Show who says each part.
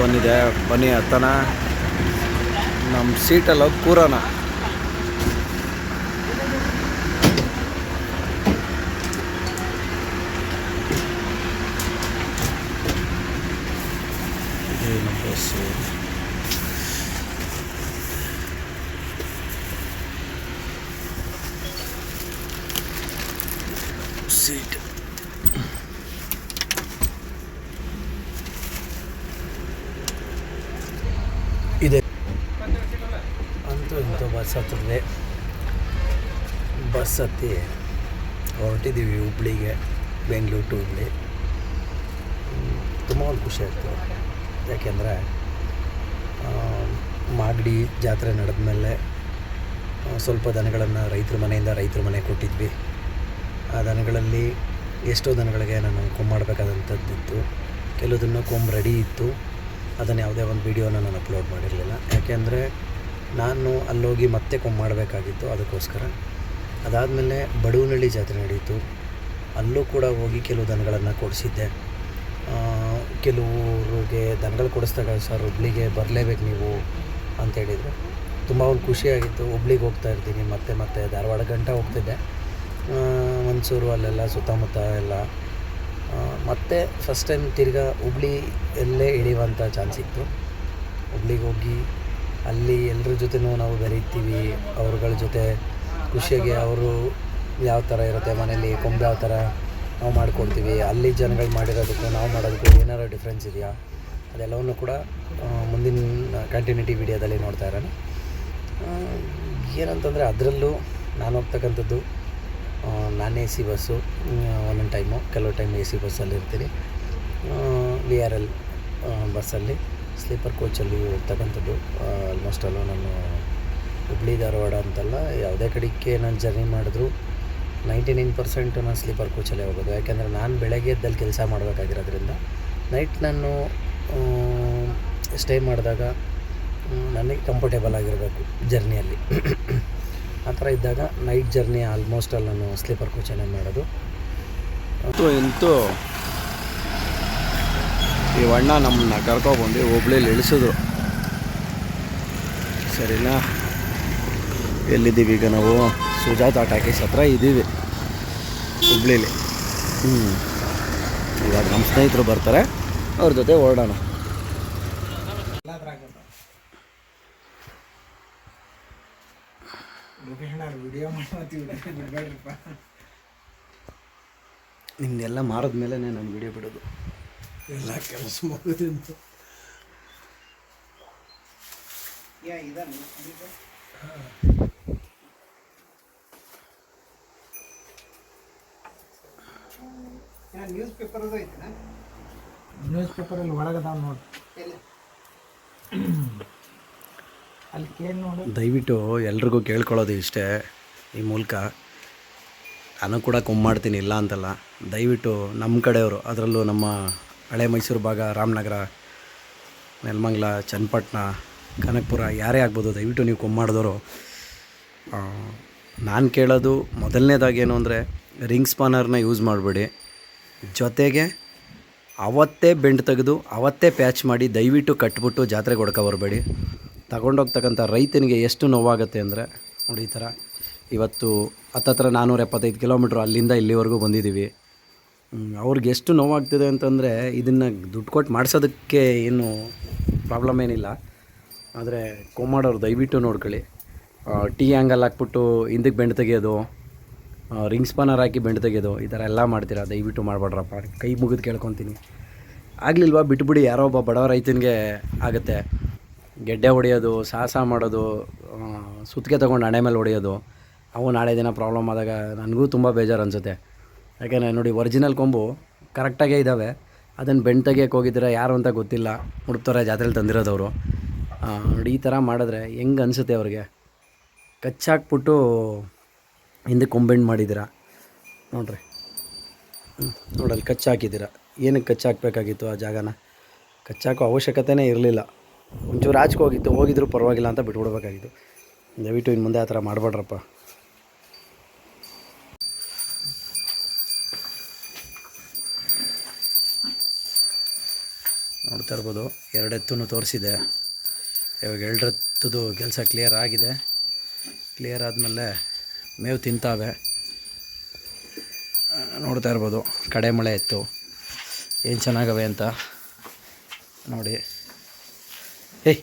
Speaker 1: ಬಂದಿದೆ. ಬನ್ನಿ ಹತ್ತನ. ನಮ್ಮ ಸೀಟಲ್ಲಿ ಹೋಗಿ ಕೂರೋಣ. ನಮ್ಮ ಬಸ್ಸು ಸೀಟ್ ಇದೆ ಅಂತೂ ಇಂತೂ ಬಸ್ ಹತ್ತಿದ್ವಿ ಬಸ್ ಹತ್ತಿ ಹೊರಟಿದ್ದೀವಿ ಹುಬ್ಳಿಗೆ, ಬೆಂಗ್ಳೂರು ಟು ಹುಬ್ಳಿ. ತುಂಬ ಒಂದು ಖುಷಿ ಆಯಿತು ಯಾಕೆಂದರೆ ಮಾಗಡಿ ಜಾತ್ರೆ ನಡೆದ ಮೇಲೆ ಸ್ವಲ್ಪ ದನಗಳನ್ನು ರೈತರ ಮನೆಯಿಂದ ರೈತರ ಮನೆ ಕೊಟ್ಟಿದ್ವಿ. ಆ ದನಗಳಲ್ಲಿ ಎಷ್ಟೋ ದನಗಳಿಗೆ ನಾನು ಕೊಂಬ್ ಮಾಡಬೇಕಾದಂಥದ್ದಿತ್ತು ಕೆಲವುದನ್ನು ಕೊಂಬ್ ರೆಡಿ ಇತ್ತು. ಅದನ್ನು ಯಾವುದೇ ಒಂದು ವೀಡಿಯೋನ ನಾನು ಅಪ್ಲೋಡ್ ಮಾಡಿರಲಿಲ್ಲ. ಯಾಕೆಂದರೆ ನಾನು ಅಲ್ಲೋಗಿ ಮತ್ತೆ ಕೊಮ್ಮ ಮಾಡಬೇಕಾಗಿತ್ತು ಅದಕ್ಕೋಸ್ಕರ. ಅದಾದಮೇಲೆ ಬಡವನಹಳ್ಳಿ ಜಾತ್ರೆ ನಡೆಯಿತು ಅಲ್ಲೂ ಕೂಡ ಹೋಗಿ ಕೆಲವು ದನಗಳನ್ನು ಕೊಡಿಸಿದ್ದೆ. ಕೆಲವ್ರಿಗೆ ದನಗಳು ಕೊಡಿಸ್ದಾಗ ಸರ್ ಹುಬ್ಳಿಗೆ ಬರಲೇಬೇಕು ನೀವು ಅಂತ ಹೇಳಿದರು. ತುಂಬ ಒಂದು ಖುಷಿಯಾಗಿತ್ತು. ಹುಬ್ಳಿಗೆ ಹೋಗ್ತಾ ಇರ್ತೀನಿ, ಮತ್ತೆ ಮತ್ತೆ ಧಾರವಾಡ ಗಂಟ ಹೋಗ್ತಿದ್ದೆ. ಮನ್ಸೂರು ಅಲ್ಲೆಲ್ಲ ಸುತ್ತಮುತ್ತ ಎಲ್ಲ. ಮತ್ತೆ ಫಸ್ಟ್ ಟೈಮ್ ತಿರ್ಗಾ ಹುಬ್ಳಿ ಎಲ್ಲೇ ಇಳಿಯುವಂಥ ಚಾನ್ಸ್ ಇತ್ತು. ಹುಬ್ಳಿಗೆ ಹೋಗಿ ಅಲ್ಲಿ ಎಲ್ಲರ ಜೊತೆನೂ ನಾವು ಬೆರೀತೀವಿ, ಅವ್ರುಗಳ ಜೊತೆ ಖುಷಿಯಾಗಿ ಅವರು ಯಾವ ಥರ ಇರುತ್ತೆ ಮನೇಲಿ, ಕೊಂಬೆ ಯಾವ ಥರ ನಾವು ಮಾಡ್ಕೊಳ್ತೀವಿ ಅಲ್ಲಿ ಜನಗಳು ಮಾಡಿರೋದಕ್ಕೂ ನಾವು ಮಾಡೋದಕ್ಕೂ ಏನಾರು ಡಿಫ್ರೆನ್ಸ್ ಇದೆಯಾ? ಅದೆಲ್ಲವನ್ನು ಕೂಡ ಮುಂದಿನ ಕಂಟಿನ್ಯೂಟಿ ವಿಡಿಯೋದಲ್ಲಿ ನೋಡ್ತಾ ಇರೋಣ. ಏನಂತಂದರೆ ಅದರಲ್ಲೂ ನಾನು ಹೋಗ್ತಕ್ಕಂಥದ್ದು ನಾನ್ ಎ ಸಿ ಬಸ್ಸು ಒಂದೊಂದು ಟೈಮು ಕೆಲವು ಟೈಮ್ ಎ ಸಿ ಬಸ್ಸಲ್ಲಿ ಇರ್ತೀನಿ. ವಿ ಆರ್ ಎಲ್ ಬಸ್ಸಲ್ಲಿ. ಸ್ಲೀಪರ್ ಕೋಚಲ್ಲಿ ಹೋಗ್ತಕ್ಕಂಥದ್ದು ಆಲ್ಮೋಸ್ಟ್ ಅಲ್ಲೂ ನಾನು ಹುಬ್ಳಿ, ಧಾರವಾಡ ಅಂತಲ್ಲ, ಯಾವುದೇ ಕಡೆಗೆ ನಾನು ಜರ್ನಿ ಮಾಡಿದ್ರು ನೈಂಟಿ ನೈನ್ ಪರ್ಸೆಂಟ್ ನಾನು ಸ್ಲೀಪರ್ ಕೋಚಲ್ಲೇ ಹೋಗೋದು. ಯಾಕೆಂದರೆ ನಾನು ಬೆಳಗ್ಗೆ ಎದ್ದಲ್ಲಿ ಕೆಲಸ ಮಾಡಬೇಕಾಗಿರೋದ್ರಿಂದ ನೈಟ್ ನಾನು ಸ್ಟೇ ಮಾಡಿದಾಗ ನನಗೆ ಕಂಫರ್ಟೇಬಲ್ ಆಗಿರಬೇಕು ಜರ್ನಿಯಲ್ಲಿ ಆ ಥರ ಇದ್ದಾಗ ನೈಟ್ ಜರ್ನಿ ಆಲ್ಮೋಸ್ಟ್ ಅಲ್ಲಿ ನಾನು ಸ್ಲೀಪರ್ ಕೋಚನ್ನೇ ಮಾಡೋದು. ಅಂತೂ ಈ ಅಣ್ಣ ನಮ್ಮನ್ನ ಕರ್ಕೊಬಂದು ಹುಬ್ಳಿಲಿ ಇಳಿಸಿದ್ರು. ಸರಿನಾ? ಎಲ್ಲಿದ್ದೀವಿ ಈಗ ನಾವು? ಸುಜಾತ ಟಾಕೀಸ್ ಹತ್ರ ಇದ್ದೀವಿ ಹುಬ್ಳಿಲಿ. ಹ್ಞೂ ಇವಾಗ ನಮ್ಮ ಸ್ನೇಹಿತರು ಬರ್ತಾರೆ ಅವ್ರ ಜೊತೆ ಹೊರಡೋಣ ನಿಮ್ದೆಲ್ಲ ಮಾರಿದ ಮೇಲೆ ನಾನು ವಿಡಿಯೋ ಬಿಡೋದು.
Speaker 2: ಎಲ್ಲ ಕೆಲಸ ಮಾಡೋದ್ರಿಂದ. ನ್ಯೂಸ್ ಪೇಪರ್ ನ್ಯೂಸ್ ಪೇಪರಲ್ಲಿ ಒಳಗದಾವ ನೋಡಿ. ಅಲ್ಲಿ ಕೇಳಿ ನೋಡಿ.
Speaker 1: ದಯವಿಟ್ಟು ಎಲ್ರಿಗೂ ಕೇಳ್ಕೊಳ್ಳೋದು ಇಷ್ಟೇ ಈ ಮೂಲಕ. ನಾನು ಕೂಡ ಕೊಮ್ಮೆ ಮಾಡ್ತೀನಿ ಇಲ್ಲ ಅಂತಲ್ಲ. ದಯವಿಟ್ಟು ನಮ್ಮ ಕಡೆಯವರು ಅದರಲ್ಲೂ ನಮ್ಮ ಹಳೆ ಮೈಸೂರು ಭಾಗ, ರಾಮನಗರ, ನೆಲಮಂಗ್ಲ, ಚನ್ನಪಟ್ಟಣ, ಕನಕಪುರ, ಯಾರೇ ಆಗ್ಬೋದು ದಯವಿಟ್ಟು ನೀವು ಕೊಮ್ಮಾಡಿದವರು. ನಾನು ಕೇಳೋದು ಮೊದಲನೇದಾಗಿ ಏನು ಅಂದರೆ, ರಿಂಗ್ ಸ್ಪಾನರ್ನ ಯೂಸ್ ಮಾಡಬೇಡಿ. ಜೊತೆಗೆ ಅವತ್ತೇ ಬೆಂಡ್ ತೆಗೆದು, ಅವತ್ತೇ ಪ್ಯಾಚ್ ಮಾಡಿ ದಯವಿಟ್ಟು ಕಟ್ಬಿಟ್ಟು ಜಾತ್ರೆಗೆ ಹೊಡ್ಕೊ ಬರಬೇಡಿ. ತಗೊಂಡೋಗ್ತಕ್ಕಂಥ ರೈತನಿಗೆ ಎಷ್ಟು ನೋವಾಗುತ್ತೆ ಅಂದರೆ, ನೋಡಿ ಈ ಥರ, ಇವತ್ತು ಹತ್ತತ್ರ ನಾನ್ನೂರ ಎಪ್ಪತ್ತೈದು ಕಿಲೋಮೀಟ್ರ್ ಅಲ್ಲಿಂದ ಇಲ್ಲಿವರೆಗೂ ಬಂದಿದ್ದೀವಿ. ಅವ್ರಿಗೆ ಎಷ್ಟು ನೋವಾಗ್ತಿದೆ ಅಂತಂದರೆ ಇದನ್ನು ದುಡ್ಡು ಕೊಟ್ಟು ಮಾಡಿಸೋದಕ್ಕೆ ಏನು ಪ್ರಾಬ್ಲಮ್ ಏನಿಲ್ಲ. ಆದರೆ ಕೊಮ್ಮಾಡೋರು ದಯವಿಟ್ಟು ನೋಡ್ಕೊಳ್ಳಿ. ಟೀ ಆ್ಯಂಗಲ್ ಹಾಕ್ಬಿಟ್ಟು ಹಿಂದಕ್ಕೆ ಬೆಂಡ್ ತೆಗೆಯೋದು ರಿಂಗ್ ಸ್ಪಾನರ್ ಹಾಕಿ ಬೆಂಡ್ ತೆಗೆಯೋದು, ಈ ಥರ ಎಲ್ಲ ಮಾಡ್ತೀರಾ? ದಯವಿಟ್ಟು ಮಾಡಬೇಡ್ರಪ್ಪ. ಕೈ ಮುಗಿದು ಕೇಳ್ಕೊತೀನಿ. ಆಗಲಿಲ್ವಾ? ಬಿಟ್ಬಿಡಿ, ಯಾರೋ ಒಬ್ಬ ಬಡವ ರೈತನಿಗೆ ಆಗುತ್ತೆ. ಗೆಡ್ಡೆ ಹೊಡೆಯೋದು, ಸಾಹಸ ಮಾಡೋದು ಸುತ್ತಿಗೆ ತೊಗೊಂಡು ಹಣೆ ಮೇಲೆ ಹೊಡೆಯೋದು, ಅವು ನಾಳೆ ದಿನ ಪ್ರಾಬ್ಲಮ್ ಆದಾಗ ನನಗೂ ತುಂಬ ಬೇಜಾರು ಅನಿಸುತ್ತೆ. ಯಾಕೆಂದರೆ ನೋಡಿ ಒರಿಜಿನಲ್ ಕೊಂಬು ಕರೆಕ್ಟಾಗೇ ಇದ್ದಾವೆ ಅದನ್ನು ಬೆಂಡ್ ತೆಗಿಯೋಕೆ ಹೋಗಿದ್ದೀರಾ, ಯಾರು ಅಂತ ಗೊತ್ತಿಲ್ಲ. ಮುಡುಕ್ತಾರೆ ಜಾತ್ರೆಲಿ ತಂದಿರೋದವರು. ನೋಡಿ, ಈ ಥರ ಮಾಡಿದ್ರೆ ಹೆಂಗೆ ಅನಿಸುತ್ತೆ ಅವ್ರಿಗೆ? ಕಚ್ಚಾಕ್ಬಿಟ್ಟು ಹಿಂದೆ ಕೊಂಬೆಂಡ್ ಮಾಡಿದ್ದೀರಾ? ನೋಡ್ರಿ. ನೋಡಲ್ಲಿ ಕಚ್ಚಾಕಿದ್ದೀರ. ಏನಕ್ಕೆ ಕಚ್ಚಾಕಬೇಕಾಗಿತ್ತು ಆ ಜಾಗನ? ಕಚ್ಚಾಕೋ ಅವಶ್ಯಕತೆನೇ ಇರಲಿಲ್ಲ. ಒಂಚೂರು ಆಚೆಗೆ ಹೋಗಿತ್ತು, ಹೋಗಿದ್ರು ಪರವಾಗಿಲ್ಲ ಅಂತ ಬಿಟ್ಬಿಡ್ಬೇಕಾಗಿತ್ತು. ದಯವಿಟ್ಟು ಇನ್ನು ಮುಂದೆ ಆ ಥರ ಮಾಡಬೇಡ್ರಪ್ಪ. ನೋಡ್ತಾ ಇರ್ಬೋದು ಎರಡು ಎತ್ತೂ ತೋರಿಸಿದೆ. ಇವಾಗ ಎರಡು ಎತ್ತದು ಕೆಲಸ ಕ್ಲಿಯರ್ ಆಗಿದೆ. ಕ್ಲಿಯರ್ ಆದಮೇಲೆ ಮೇವು ತಿಂತಾವೆ. ನೋಡ್ತಾ ಇರ್ಬೋದು. ಕಡೆ ಮಳೆ ಎತ್ತು ಏನು ಚೆನ್ನಾಗವೆ ಅಂತ. ನೋಡಿ. ಏಯ್